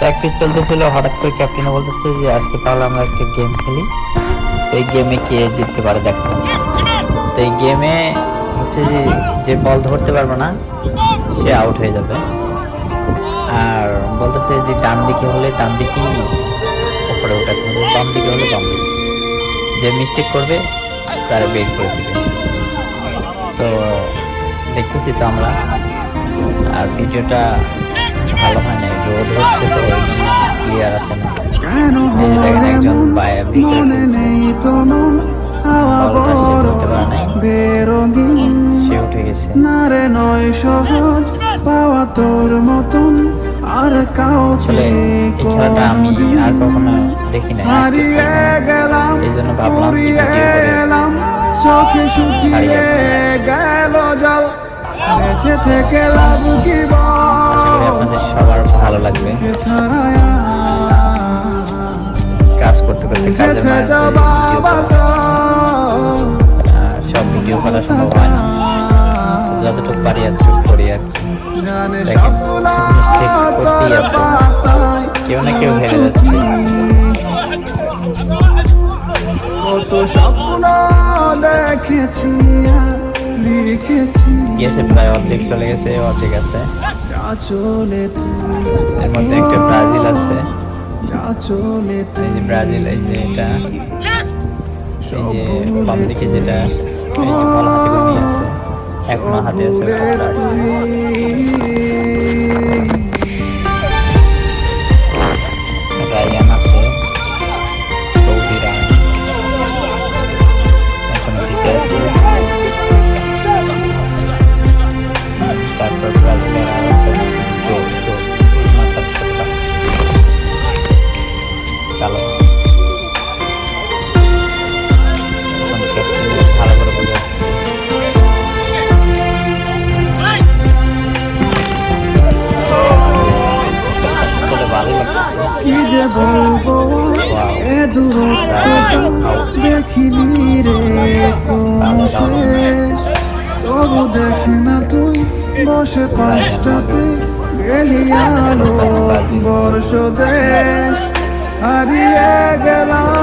Practice চলতেছিল, হঠাৎ করে ক্যাপ্টেন বলতেছে যে, আজকে তাহলে আমরা একটা গেম খেলি। তো এই গেমে কে জিততে পারে দেখো। তো এই গেমে হচ্ছে যে যে বল ধরতে পারবে না, সে আউট হয়ে যাবে। আর বলতেছে যে, ডান দিকে হলে, ডান দিকেই উপরে ওঠাতে হবে বাম দিকে হলে বাম দিকে। যে মিস্টেক করবে, তারা বের করে দিবে। তো দেখতেছি তো আমরা। আর ভিডিওটা ভালো হয় না রোদ হচ্ছে তো ওই জন্য ক্লিয়ার আসে না। কেন এই যে দেখেন হয় একজন এমন বাইরে ভিতরে মনে নেই তো মন হাওয়া বলটা সে বড় ধরতে পারে নাই। বেরঙিন। সে উঠে গেছে। না নয় সহজ পাওয়া তোর মতন আর কাউকে আসলে এই খেলাটা আমি আর কখনো দেখি নাই। হারিয়ে গেলাম এই জন্য ভাবলাম ফুরিয়ে ভিডিও করে এলাম চোখে শুকিয়ে গেল জল বেঁচে থেকে লাভ কি বল? সব ভিডিও করা সম্ভব হয় না। যতটুকু পারি এতটুকু করি আর কি। কেউ না কেউ হেরে যাচ্ছে। কত স্বপ্ন দেখেছি লিখেছি। গেছে প্রায় অর্ধেক চলে গেছে অর্ধেক আছে। যা চলে তুই এর মধ্যে একটা ব্রাজিল আছে। যে ব্রাজিল এই যে এটা। এই যে বাম দিকে যেটা বল হাতে আছে এখনও হাতে আছে রায়ান আছে সৌদি রায়ান। এখনও টিকে আছে। কি যে বলব, এ দূরত্বটা দেখিনি রে শেষ। তবু দেখি না তুই, বসে পাশটাতে গেলি আলো বর্ষ দেশ হারিয়ে গেলাম